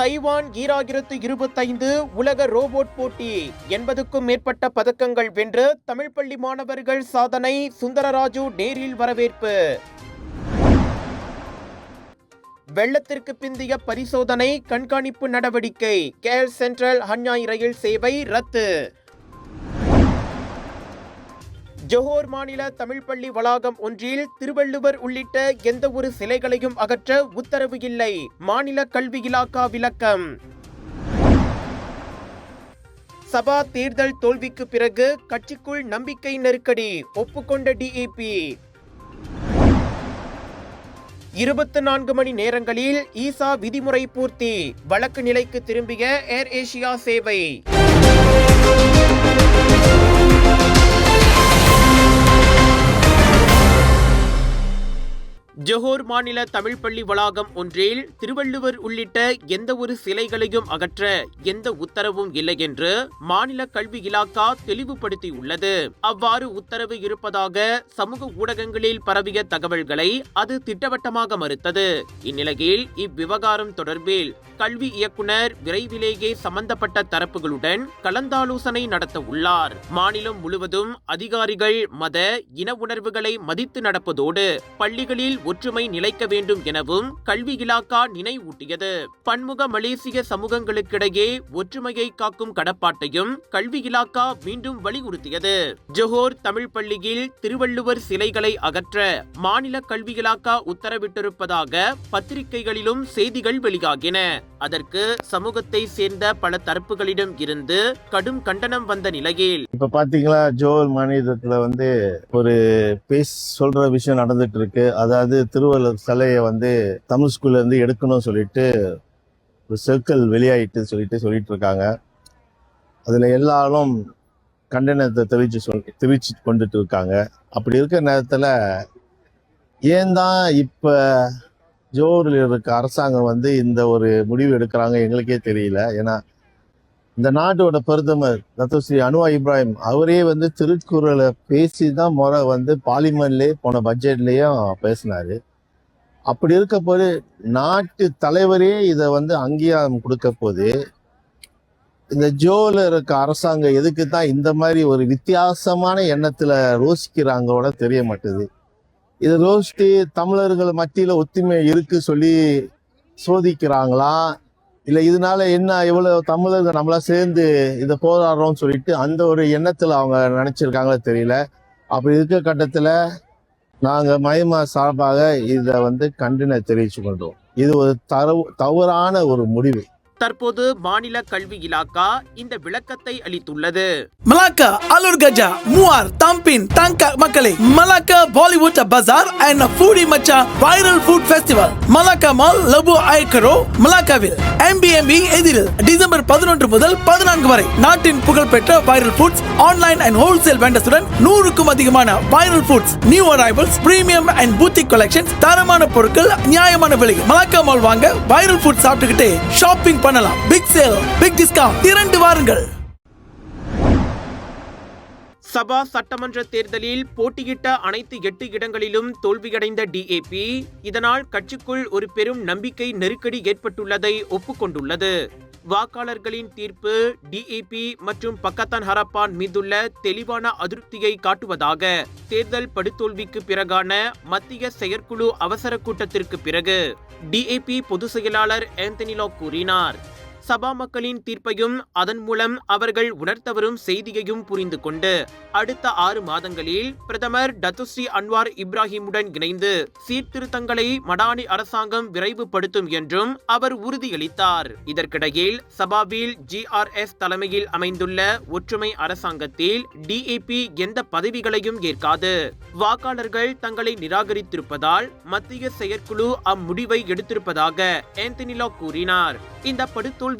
Taiwan ஈராயிரத்து இருபத்தைந்து உலக ரோபோட் போட்டி எண்பதுக்கும் மேற்பட்ட பதக்கங்கள் வென்று தமிழ் பள்ளி மாணவர்கள் சாதனை சுந்தரராஜு நேரில் வரவேற்பு. வெள்ளத்திற்கு பிந்திய பரிசோதனை கண்காணிப்பு நடவடிக்கை கேர் சென்ட்ரல் ஹன்யாய் ரயில் சேவை ரத்து. ஜோஹர் மாநில தமிழ் பள்ளி வளாகம் ஒன்றில் திருவள்ளுவர் உள்ளிட்ட எந்த ஒரு சிலைகளையும் அகற்ற உத்தரவு இல்லை. மாநில கல்வி இலாக்கா விளக்கம். சபா தேர்தல் தோல்விக்கு பிறகு கட்சிக்குள் நம்பிக்கை நெருக்கடி ஒப்புக்கொண்ட டிஏபி இருபத்தி நான்கு மணி நேரங்களில் ஈசா விதிமுறை பூர்த்தி வழக்கு நிலைக்கு திரும்பிய ஏர் ஏசியா சேவை. ஜோஹர் மாநில தமிழ் பள்ளி வளாகம் ஒன்றில் திருவள்ளுவர் உள்ளிட்ட எந்த ஒரு சிலைகளையும் அகற்ற எந்த உத்தரவும் இல்லை என்று மாநில கல்வி இலாக்கா தெளிவுபடுத்தியுள்ளது. அவ்வாறு உத்தரவு இருப்பதாக சமூக ஊடகங்களில் பரவிய தகவல்களை அது திட்டவட்டமாக மறுத்தது. இந்நிலையில் இவ்விவகாரம் தொடர்பில் கல்வி இயக்குனர் விரைவிலேயே சம்பந்தப்பட்ட தரப்புகளுடன் கலந்தாலோசனை நடத்த உள்ளார். மாநிலம் முழுவதும் அதிகாரிகள் மத இன உணர்வுகளை மதித்து நடப்பதோடு பள்ளிகளில் ஒற்றுமை நிலைக்க வேண்டும் எனவும் கல்வி இலாக்கா நினைவூட்டியது. பன்முக மலேசிய சமூகங்களுக்கிடையே ஒற்றுமையை காக்கும் கடப்பாட்டையும் கல்வி இலாக்கா மீண்டும் வலியுறுத்தியது. ஜொஹோர் தமிழ் பள்ளியில் திருவள்ளுவர் சிலைகளை அகற்ற மாநில கல்வி இலாக்கா உத்தரவிட்டிருப்பதாக பத்திரிகைகளிலும் செய்திகள் வெளியாகின. அதற்கு சமூகத்தை சேர்ந்த பல தரப்புகளிடம் இருந்து கடும் கண்டனம் வந்த நிலையில் இப்ப பாத்தீங்களா ஜோல் மாநிலத்துல வந்து ஒரு பேஸ் சொல்ற விஷயம் நடந்துட்டு இருக்கு. அதாவது திருவள்ளுவர் சிலையை வந்து தமிழ் ஸ்கூல்ல இருந்து எடுக்கணும்னு சொல்லிட்டு ஒரு சர்க்கிள் வெளியாயிட்டு சொல்லிட்டு சொல்லிட்டு இருக்காங்க. அதுல எல்லாரும் கண்டனத்தை தெரிவிச்சு சொல் தெரிவிச்சு கொண்டுட்டு இருக்காங்க. அப்படி இருக்கிற நேரத்தில் ஏன் தான் இப்போ ஜோரில் இருக்க அரசாங்கம் வந்து இந்த ஒரு முடிவு எடுக்கிறாங்க எங்களுக்கே தெரியல. ஏன்னா இந்த நாட்டோட பிரதமர் தத்துஸ்ரீ அனுவா இப்ராஹிம் அவரே வந்து திருக்குறளை பேசி தான் முறை வந்து பார்லிமெண்ட்லேயே போன பட்ஜெட்லேயும் பேசினாரு. அப்படி இருக்க போது நாட்டு தலைவரே இதை வந்து அங்கீகாரம் கொடுக்க போது இந்த ஜோல இருக்க அரசாங்கம் எதுக்கு தான் இந்த மாதிரி ஒரு வித்தியாசமான எண்ணத்துல ரோசிக்கிறாங்களோட தெரிய மாட்டுது. இது ரோசிட்டு தமிழர்கள் மத்தியில ஒத்துமை இருக்கு சொல்லி சோதிக்கிறாங்களா? இல்லை இதனால என்ன இவ்வளோ தமிழர்கள் நம்மளா சேர்ந்து இதை போராடுறோம்னு சொல்லிட்டு அந்த ஒரு எண்ணத்தில் அவங்க நினச்சிருக்காங்களோ தெரியல. அப்படி இருக்கிற கட்டத்தில் நாங்கள் மயமா சார்பாக இதை வந்து கண்டன தெரிவிச்சு கொண்டோம் இது ஒரு தரவு தவறான ஒரு முடிவு. தற்போது மாநில கல்வி இலாக்கா இந்த விளக்கத்தை அளித்துள்ளது. Malacca Alor Gajah Muar, Tampin Tangkak Makale, Malacca Bollywood bazaar and Foodie மச்சா viral food festival Malacca mall Lebuh Ayer Keroh மலாக்காவில். MBMB எதிரில் டிசம்பர் பதினொன்று முதல் பதினான்கு வரை நாட்டின் புகழ்பெற்ற viral foods online and wholesale வெண்டர்ஸுடன் நூறுக்கும் அதிகமான viral foods new arrivals premium and boutique collection தரமான பொருட்கள் நியாயமான விலை மலாக்கா மால் வாங்க வைரல் ஃபுட் சாப்பிட்டுக்கிட்டு ஷாப்பிங் பண்ணலாம். பிக் சேல் பிக் டிஸ்கவுண்ட் திரண்டு வாருங்கள். சபா சட்டமன்ற தேர்தலில் போட்டியிட்ட அனைத்து எட்டு இடங்களிலும் தோல்வியடைந்த டிஏபி இதனால் கட்சிக்குள் ஒரு பெரும் நம்பிக்கை நெருக்கடி ஏற்பட்டுள்ளதை ஒப்புக்கொண்டுள்ளது. வாக்காளர்களின் தீர்ப்பு டிஏபி மற்றும் பக்கத்தான் ஹரப்பான் மீதுள்ள தெளிவான அதிருப்தியை காட்டுவதாக தேர்தல் படுதோல்விக்கு பிறகான மத்திய செயற்குழு அவசர கூட்டத்திற்கு பிறகு டிஏபி பொதுச் செயலாளர் ஆந்தனிலோ கூறினார். சபா மக்களின் தீர்ப்பையும் அதன் மூலம் அவர்கள் உணர்த்தவரும் செய்தியையும் புரிந்து கொண்டு அடுத்த ஆறு மாதங்களில் பிரதமர் டத்துஸ்ரீ அன்வார் இப்ராஹிமுடன் இணைந்து சீர்திருத்தங்களை மடானி அரசாங்கம் விரைவுபடுத்தும் என்றும் அவர் உறுதியளித்தார். இதற்கிடையில் சபாவில் ஜிஆர்எஸ் தலைமையில் அமைந்துள்ள ஒற்றுமை அரசாங்கத்தில் டிஏபி எந்த பதவிகளையும் ஏற்காது. வாக்காளர்கள் தங்களை நிராகரித்திருப்பதால் மத்திய செயற்குழு அம்முடிவை எடுத்திருப்பதாக ஆந்தனிலோ கூறினார். இந்த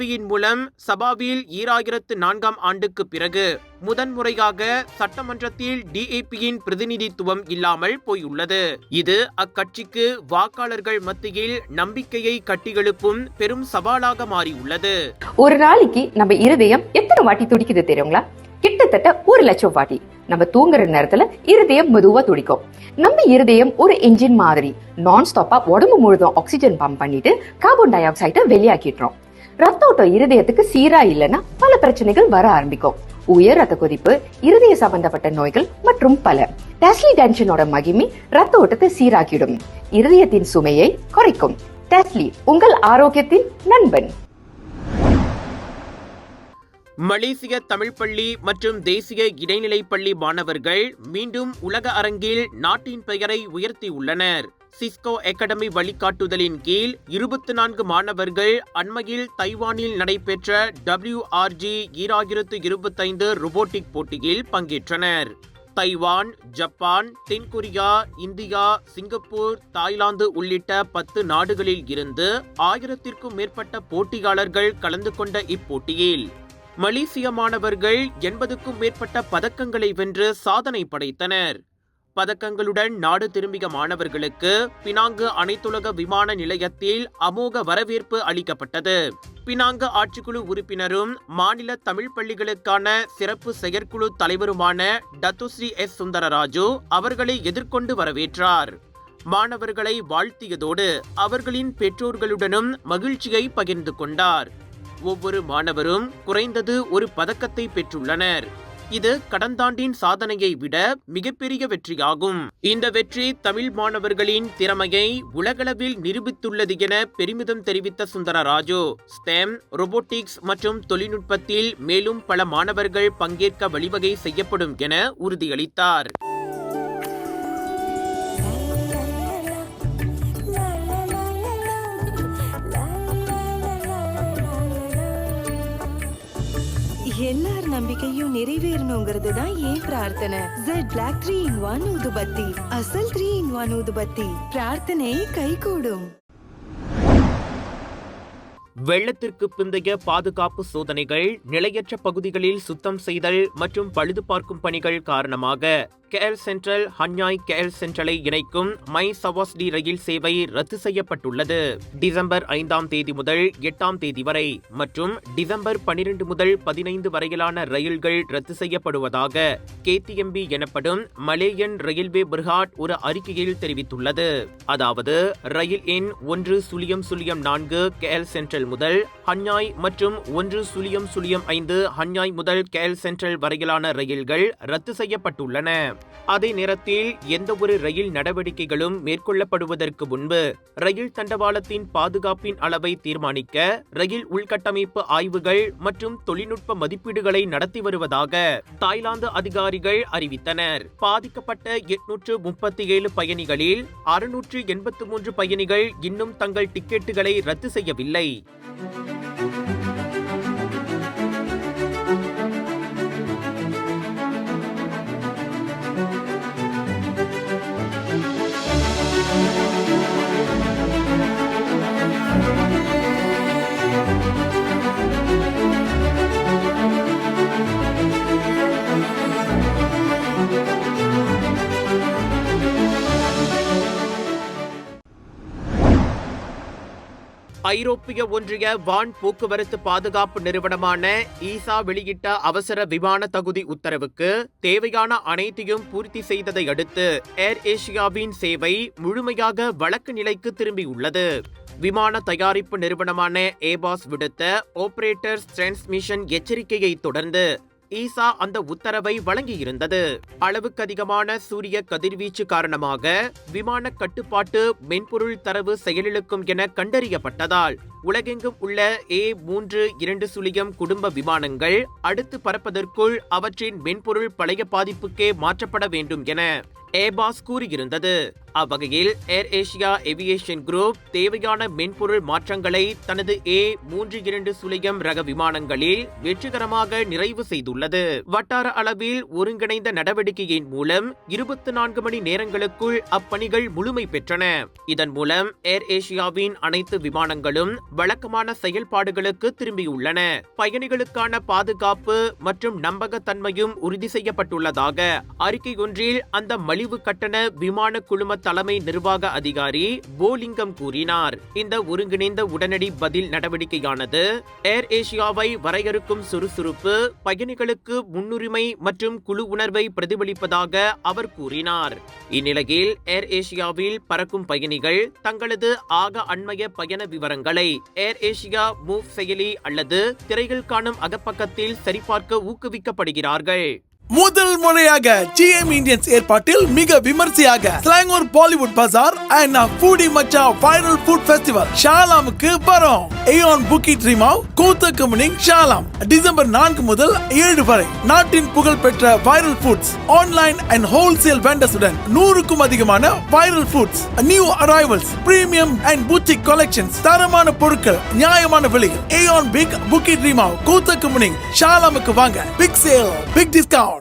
படுதோல்வியின் மூலம் சபாவில் ஈராயிரத்து நான்காம் ஆண்டுக்கு பிறகு முதன்முறையாக சட்டமன்றத்தில் டிஏபியின் பிரதிநிதித்துவம் இல்லாமல் போயுள்ளது. இது அக்கட்சிக்கு வாக்காளர்கள் மத்தியில் நம்பிக்கையை கட்டியெழுப்பும் பெரும் சவாலாக மாறியுள்ளது. ஒரு நாளைக்கு நம்ம இருதயம் எத்தனை வாட்டி துடிக்குது தெரியுங்களா? கிட்டத்தட்ட ஒரு லட்சம் வாட்டி. நம்ம தூங்குற நேரத்துல இருதயம் மெதுவா துடிக்கும். நம்ம இருதயம் ஒரு என்ஜின் மாதிரி நான் ஸ்டாப்பா உடம்பு முழுதும் ஆக்சிஜன் பம்ப் பண்ணிட்டு கார்பன் டை ஆக்சைடை வெளியாக்கிடுறோம். ரத்த ஓட்டம் இருதயத்துக்கு சீரா இல்லைன்னா பல பிரச்சனைகள் வர ஆரம்பிக்கும். உயர் ரத்த கொதிப்பு இருதய சம்பந்தப்பட்ட நோய்கள் மற்றும் பல. டெஸ்லி டென்ஷனோட மகிமை ரத்த ஓட்டத்தை சீராக்கிடும். இருதயத்தின் சுமையை குறைக்கும். டெஸ்லி உங்கள் ஆரோக்கியத்தின் நண்பன். மலேசிய தமிழ் பள்ளி மற்றும் தேசிய இடைநிலைப் பள்ளி மாணவர்கள் மீண்டும் உலக அரங்கில் நாட்டின் பெயரை உயர்த்தியுள்ளனர். சிஸ்கோ அகாடமி வழிகாட்டுதலின் கீழ் இருபத்தி நான்கு மாணவர்கள் அண்மையில் தைவானில் நடைபெற்ற டபிள்யூஆர்ஜி ஈராயிரத்து இருபத்தைந்து ரோபோட்டிக் போட்டியில் பங்கேற்றனர். தைவான் ஜப்பான் தென்கொரியா இந்தியா சிங்கப்பூர் தாய்லாந்து உள்ளிட்ட பத்து நாடுகளில் இருந்து ஆயிரத்திற்கும் மேற்பட்ட போட்டியாளர்கள் கலந்து கொண்ட இப்போட்டியில் மலேசிய மாணவர்கள் எண்பதுக்கும் மேற்பட்ட பதக்கங்களை வென்று சாதனை படைத்தனர். பதக்கங்களுடன் நாடு திரும்பிய மாணவர்களுக்கு பினாங்கு அனைத்துலக விமான நிலையத்தில் அமோக வரவேற்பு அளிக்கப்பட்டது. பினாங்கு ஆட்சிக்குழு உறுப்பினரும் மாநில தமிழ் பள்ளிகளுக்கான சிறப்பு செயற்குழு தலைவருமான டத்துஸ்ரீ எஸ். சுந்தரராஜு அவர்களை எதிர்கொண்டு வரவேற்றார். மாணவர்களை வாழ்த்தியதோடு அவர்களின் பெற்றோர்களுடனும் மகிழ்ச்சியை பகிர்ந்து கொண்டார். ஒவ்வொரு மாணவரும் குறைந்தது ஒரு பதக்கத்தை பெற்றுள்ளனர். இது கடந்தாண்டின் சாதனையை விட மிகப்பெரிய வெற்றியாகும். இந்த வெற்றி தமிழ் மாணவர்களின் திறமையை உலகளவில் நிரூபித்துள்ளது என பெருமிதம் தெரிவித்த சுந்தரராஜு. ஸ்டெம் ரோபோட்டிக்ஸ் மற்றும் தொழில்நுட்பத்தில் மேலும் பல மாணவர்கள் பங்கேற்க வழிவகை செய்யப்படும் என உறுதியளித்தார். எல்லார் நம்பிக்கையும் நிறைவேறணுங்கிறது தான் ஏன் பிரார்த்தனை? Jet black three in one ஊதுபத்தி அசல் த்ரீ இன் ஒன் ஊதுபத்தி பிரார்த்தனை கைகூடும். வெள்ளத்திற்கு பிந்தைய பாதுகாப்பு சோதனைகள் நிலையற்ற பகுதிகளில் சுத்தம் செய்தல் மற்றும் பழுது பார்க்கும் பணிகள் காரணமாக கேஎல் சென்ட்ரல் ஹன்யாய் கேஎல் சென்ட்ரலை இணைக்கும் மை சவாஸ்டி ரயில் சேவை ரத்து செய்யப்பட்டுள்ளது. டிசம்பர் ஐந்தாம் தேதி முதல் எட்டாம் தேதி வரை மற்றும் டிசம்பர் பனிரெண்டு முதல் பதினைந்து வரையிலான ரயில்கள் ரத்து செய்யப்படுவதாக கேடிஎம்பி எனப்படும் மலேயன் ரயில்வே பிரிகாட் ஒரு அறிக்கையில் தெரிவித்துள்ளது. அதாவது ரயில் எண் ஒன்று சுழியம் சுழியம் நான்கு கேஎல் சென்ட்ரல் முதல் ஹன்யாய் மற்றும் ஒன்று சுழியம் சுழியம் ஐந்து ஹன்யாய் முதல் கேல் சென்ட்ரல் வரையிலான ரயில்கள் ரத்து செய்யப்பட்டுள்ளன. அதே நேரத்தில் எந்தவொரு ரயில் நடவடிக்கைகளும் மேற்கொள்ளப்படுவதற்கு முன்பு ரயில் தண்டவாளத்தின் பாதுகாப்பின் அளவை தீர்மானிக்க ரயில் உள்கட்டமைப்பு ஆய்வுகள் மற்றும் தொழில்நுட்ப மதிப்பீடுகளை நடத்தி வருவதாக தாய்லாந்து அதிகாரிகள் அறிவித்தனர். பாதிக்கப்பட்ட எட்நூற்று முப்பத்தி ஏழு பயணிகளில் அறுநூற்று எண்பத்து மூன்று பயணிகள் இன்னும் தங்கள் டிக்கெட்டுகளை ரத்து செய்யவில்லை. Thank you. ஐரோப்பிய ஒன்றிய வான் போக்குவரத்து பாதுகாப்பு நிறுவனமான ஈசா வெளியிட்ட அவசர விமான தகுதி உத்தரவுக்கு தேவையான அனைத்தையும் பூர்த்தி செய்ததை அடுத்து ஏர் ஏசியாவின் சேவை முழுமையாக வழக்கு நிலைக்கு திரும்பியுள்ளது. விமான தயாரிப்பு நிறுவனமான ஏபாஸ் விடுத்த ஆபரேட்டர்ஸ் டிரான்ஸ்மிஷன் எச்சரிக்கையை தொடர்ந்து ஈசா அந்த உத்தரவை வழங்கியிருந்தது. அளவுக்கு அதிகமான சூரிய கதிர்வீச்சு காரணமாக விமான கட்டுப்பாட்டு மென்பொருள் தரவு செயலிழக்கும் என கண்டறியப்பட்டதால் உலகெங்கும் உள்ள ஏ மூன்று இரண்டு சுழியம் குடும்ப விமானங்கள் அடுத்து பறப்பதற்குள் அவற்றின் மென்பொருள் பழைய பாதிப்புக்கே மாற்றப்பட வேண்டும் என ஏபாஸ் கூறியிருந்தது. அவ்வகையில் ஏர் ஏசியா ஏவியேஷன் குரூப் தேவையான மென்பொருள் மாற்றங்களை தனது ஏ மூன்று இரண்டு சுழியம் ரக விமானங்களில் வெற்றிகரமாக நிறைவு செய்துள்ளது. வட்டார அளவில் ஒருங்கிணைந்த நடவடிக்கையின் மூலம் இருபத்தி நான்கு மணி நேரங்களுக்குள் அப்பணிகள் முழுமை பெற்றன. இதன் மூலம் ஏர் ஏசியாவின் அனைத்து விமானங்களும் வழக்கமான செயல்பாடுகளுக்கு திரும்பியுள்ளன. பயணிகளுக்கான பாதுகாப்பு மற்றும் நம்பகத்தன்மையும் உறுதி செய்யப்பட்டுள்ளதாக அறிக்கை ஒன்றில் அந்த மலிவு கட்டண விமான குழும தலைமை நிர்வாக அதிகாரி போலிங்கம் கூறினார். இந்த ஒருங்கிணைந்த உடனடி பதில் நடவடிக்கையானது ஏர் ஏசியாவை வரையறுக்கும் சுறுசுறுப்பு பயணிகளுக்கு முன்னுரிமை மற்றும் குழு உணர்வை பிரதிபலிப்பதாக அவர் கூறினார். இந்நிலையில் ஏர் ஏசியாவில் பறக்கும் பயணிகள் தங்களது ஆக அண்மைய பயண விவரங்களை ஏர் ஏசியா மூவ் செயலி அல்லது திரைகள் காணும் அகப்பக்கத்தில் சரிபார்க்க ஊக்குவிக்கப்படுகிறார்கள். முதல் முறையாக ஜிஎம் இந்தியன்ஸ் ஏற்பாட்டில் மிக விமர்சையாக Selangor Bollywood bazaar and foodie Macha viral food festival ஷாலாமுக்கு வரும். ஏயோன் புக்கி ட்ரீமாவ் கூத்த கம்பெனிங் ஷாலாம். டிசம்பர் நான்கு முதல் ஏழு வரை நாட்டின் புகழ்பெற்ற viral foods online and wholesale வெண்டர்ஸுடன் நூறுக்கும் அதிகமான viral foods new arrivals premium and boutique collections தரமான பொருட்கள் நியாயமான விலையில் ஏயோன் பிக் புக்கி ட்ரீமாவ் கூத்த கம்பெனிங் ஷாலாமுக்கு வாங்க. Big sale big discount